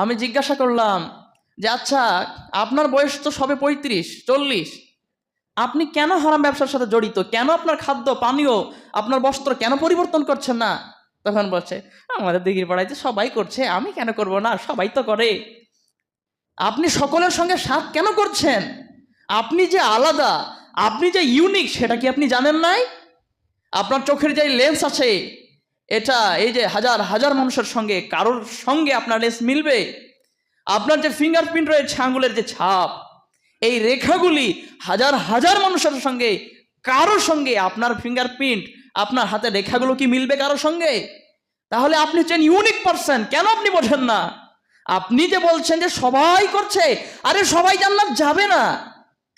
আমি জিজ্ঞাসা করলাম যে আচ্ছা আপনার বয়স তো সবে পঁয়ত্রিশ, চল্লিশ। আপনি কেন হারাম ব্যবসার সাথে জড়িত? কেন আপনার খাদ্য, পানীয়, আপনার বস্ত্র কেন পরিবর্তন করছেন না? তখন বলছে, আমাদের দিঘির পাড়ায় তো সবাই করছে, আমি কেন করব না? সবাই তো করে। আপনি সকলের সঙ্গে সাথ কেন করছেন? আপনি যে আলাদা, আপনি যে ইউনিক সেটা কি আপনি জানেন নাই? আপনার চোখের যে লেন্স আছে এটা এই যে হাজার হাজার মানুষের সঙ্গে, কারোর সঙ্গে আপনার লেন্স মিলবে? আপনার যে ফিঙ্গারপ্রিন্ট রয়েছে আঙুলের যে ছাপ, এই রেখাগুলি হাজার হাজার মানুষের সঙ্গে, কারোর সঙ্গে আপনার ফিঙ্গারপ্রিন্ট আপনার হাতে রেখাগুলো কি মিলবে কারোর সঙ্গে? তাহলে আপনি হচ্ছেন ইউনিক পারসন কেন আপনি বোঝেন না? আপনি যে বলছেন যে সবাই করছে, আরে সবাই জান্নাত যাবে না।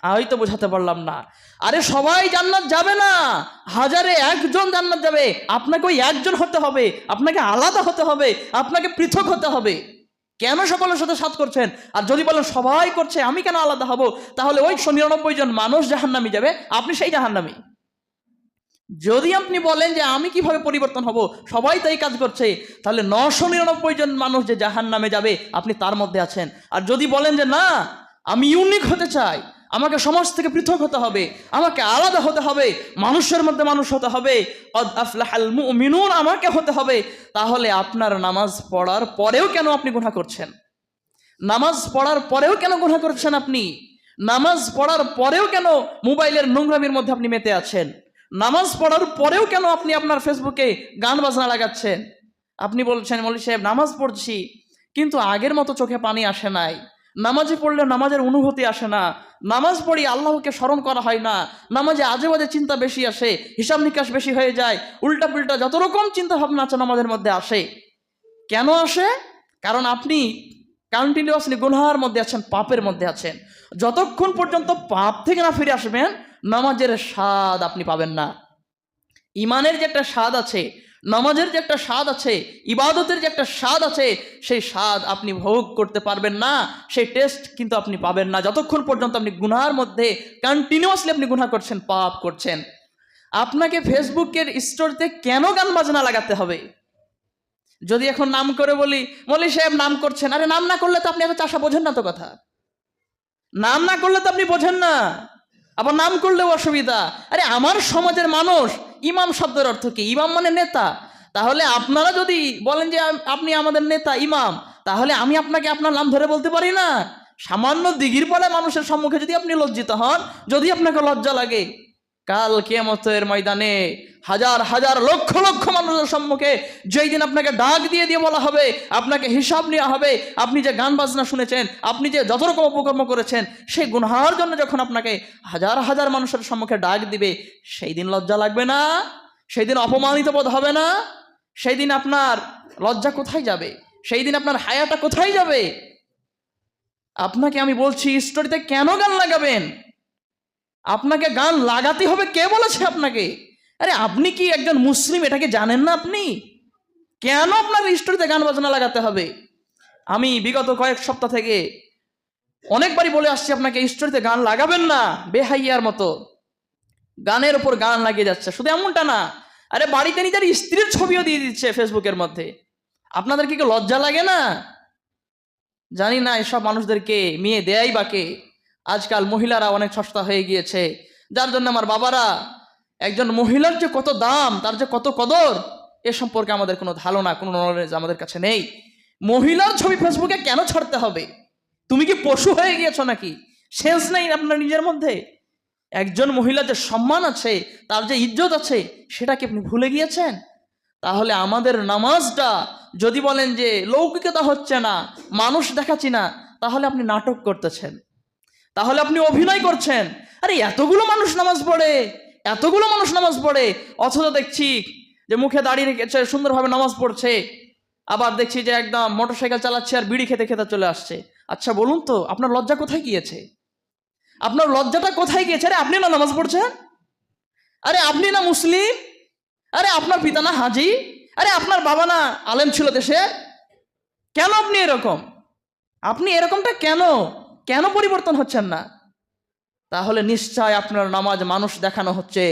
আমি তো বোঝাতে পারলাম না। আরে সবাই জান্নাত যাবে না। হাজারে একজন জান্নাত যাবে। আপনাকে ওই একজন হতে হবে। আপনাকে আলাদা হতে হবে। আপনাকে পৃথক হতে হবে। কেন সকলের সাথে সাথ করছেন? আর যদি বলেন সবাই করছে, আমি কেন আলাদা হব? তাহলে ওই নিরানব্বই জন মানুষ জাহান্নামি যাবে। আপনি সেই জাহান্নামি। যদি আপনি বলেন যে আমি কীভাবে পরিবর্তন হব, সবাই তাই কাজ করছে, তাহলে নশো নিরানব্বই জন মানুষ যে জাহান নামে যাবে, আপনি তার মধ্যে আছেন। আর যদি বলেন যে না, আমি ইউনিক হতে চাই আমাকে সমাজ থেকে পৃথক হতে হবে, আমাকে আলাদা হতে হবে, মানুষের মধ্যে মানুষ হতে হবে। মুমিনুন, আমাকে হতে হবে। তাহলে আপনার নামাজ পড়ার পরেও কেন আপনি গুনাহ করছেন? নামাজ পড়ার পরেও কেন গুনাহ করছেন আপনি? নামাজ পড়ার পরেও কেন মোবাইলের নোংরামির মধ্যে আপনি মেতে আছেন? নামাজ পড়ার পরেও কেন আপনি আপনার ফেসবুকে গান বাজনা লাগাচ্ছেন? আপনি বলছেন মৌলী সাহেব, নামাজ পড়ছি, কিন্তু আগের মতো চোখে পানি আসে নাই। নামাজে পড়লে নামাজের অনুভূতি আসে না। নামাজ পড়ি আল্লাহকে স্মরণ করা হয় না। নামাজে আজে বাজে চিন্তা বেশি আসে, হিসাব নিকাশ বেশি হয়ে যায় উল্টা পুল্টা যত রকম চিন্তা ভাবনা আছে নামাজের মধ্যে আসে। কেন আসে? কারণ আপনি কন্টিনিউয়াসলি গুনহার মধ্যে আছেন, পাপের মধ্যে আছেন। যতক্ষণ পর্যন্ত পাপ থেকে না ফিরে আসবেন, নামাজের স্বাদ আপনি পাবেন না। ইমানের যে একটা স্বাদ আছে নামাজের যে একটা স্বাদ আছে, ইবাদতের যে একটা স্বাদ আছে, সেই স্বাদ আপনি ভোগ করতে পারবেন না, সেই টেস্ট কিন্তু আপনি পাবেন না। যতক্ষণ পর্যন্ত আপনি গুনহার মধ্যে কন্টিনিউয়াসলি আপনি গুনাহ করছেন, পাপ করছেন, আপনাকে ফেসবুকের স্টোরিতে কেন গান বাজনা লাগাতে হবে? যদি এখন নাম করে বলি, মলি সাহেব নাম করছেন, আরে নাম না করলে তো আপনি এত চাষা বোঝেন না তো কথা। নাম না করলে তো আপনি বোঝেন না। আবার নাম করলেও অসুবিধা। আরে আমার সমাজের মানুষ ইমাম শব্দের অর্থ কি? ইমাম মানে নেতা। তাহলে আপনারা যদি বলেন যে আপনি আমাদের নেতা, ইমাম, তাহলে আমি আপনাকে আপনার নাম ধরে বলতে পারি না? সামান্য দিঘির পরে মানুষের সম্মুখে যদি আপনি লজ্জিত হন, যদি আপনাকে লজ্জা লাগে, কাল কেমতের ময়দানে হাজার হাজার, লক্ষ লক্ষ মানুষের সম্মুখে যেই দিন আপনাকে ডাক দিয়ে দিয়ে বলা হবে, আপনাকে হিসাব নেওয়া হবে, আপনি যে গান বাজনা শুনেছেন, আপনি যে যত রকম উপকর্ম করেছেন, সেই গুনহার জন্য যখন আপনাকে হাজার হাজার মানুষের সম্মুখে ডাক দিবে, সেই দিন লজ্জা লাগবে না? সেই দিন অপমানিত বোধ হবে না? সেই দিন আপনার লজ্জা কোথায় যাবে? সেই দিন আপনার হায়াটা কোথায় যাবে? আপনাকে আমি বলছি স্টোরিতে কেন গান লাগাবেন? আপনাকে গান লাগাতে হবে কে বলেছে আপনাকে? আরে আপনি কি একজন মুসলিম? এটাকে জানেন না আপনি? কেন আপনার স্টোরিতে গান বাজনা লাগাতে হবে? আমি বিগত কয়েক সপ্তাহ থেকে অনেকবারই বলে আসছি, আপনাকে স্টোরিতে গান লাগাবেন না, বেহাইয়ার মতো। গানের ওপর গান লাগিয়ে যাচ্ছে। শুধু এমনটা না, আরে বাড়িতে নিজের স্ত্রীর ছবিও দিয়ে দিচ্ছে ফেসবুকের মধ্যে। আপনাদের কি লজ্জা লাগে না? জানি না এসব মানুষদেরকে মেয়ে দেয়াই বাকে। আজকাল মহিলারা অনেক সস্তা হয়ে গিয়েছে। যার জন্য আমার বাবারা একজন মহিলার যে কত দাম, তার যে কত কদর, এ সম্পর্কে আমাদের কোনো ধারণা, কোনো নলেজ আমাদের কাছে নেই। মহিলার ছবি ফেসবুকে কেন ছাড়তে হবে? তুমি কি পশু হয়ে গিয়েছো নাকি? সেন্স নেই আপনার নিজের মধ্যে? একজন মহিলার যে সম্মান আছে, তার যে ইজ্জত আছে, সেটা কি আপনি ভুলে গিয়েছেন? তাহলে আমাদের নামাজটা, যদি বলেন যে লৌকিকতা হচ্ছে না, মানুষ দেখাচ্ছি না, তাহলে আপনি নাটক করতেছেন। তাহলে আপনি অভিনয় করছেন। আরে এতগুলো মানুষ নামাজ পড়ে। এতগুলো মানুষ নামাজ পড়ে, অথচ দেখছি যে মুখে দাঁড়িয়ে রেখেছে সুন্দরভাবে নামাজ পড়ছে, আবার দেখছি যে একদম মোটরসাইকেল চালাচ্ছে আর বিড়ি খেতে খেতে চলে আসছে। আচ্ছা বলুন তো, আপনার লজ্জা কোথায় গিয়েছে? আপনার লজ্জাটা কোথায় গিয়েছে? আরে, আপনি না নামাজ পড়ছেন? আরে, আপনি না মুসলিম? আরে, আপনার পিতা না হাজি? আরে, আপনার বাবা না আলেম ছিল দেশে? কেন আপনি এরকম? আপনি এরকমটা কেন? কেন পরিবর্তন হচ্ছেন না? তাহলে নিশ্চয় আপনার নামাজ মানুষ দেখানো হচ্ছে।